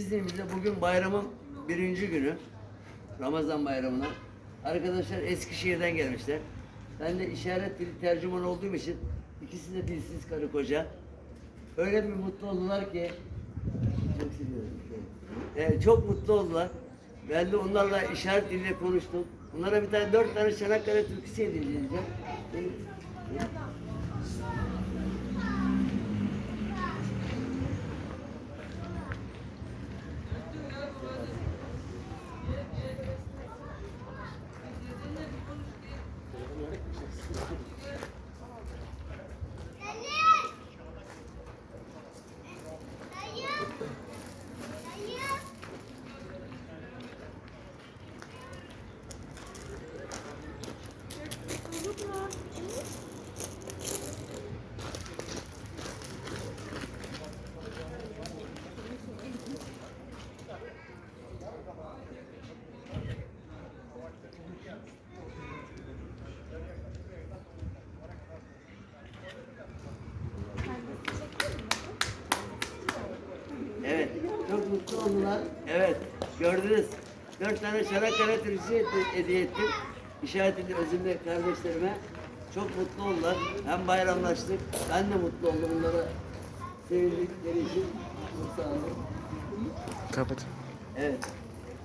İzninizle bugün bayramın birinci günü. Ramazan bayramına. Arkadaşlar Eskişehir'den gelmişler. Ben de işaret dili tercüman olduğum için ikisi de dilsiz karı koca. Öyle bir mutlu oldular ki çok seviyorum. Ee, çok mutlu oldular. Ben de onlarla işaret diliyle konuştum. Onlara bir tane dört tane Çanakkale türküsü hediye Çok mutlu oldular. Evet, gördünüz. Dört tane Çanakkale hedi- hediye ettim. İşaret edin özümle kardeşlerime. Çok mutlu oldular. Hem bayramlaştık. Ben de mutlu oldum onlara sevindikleri için. Çok sağ olun. Kapat. Evet.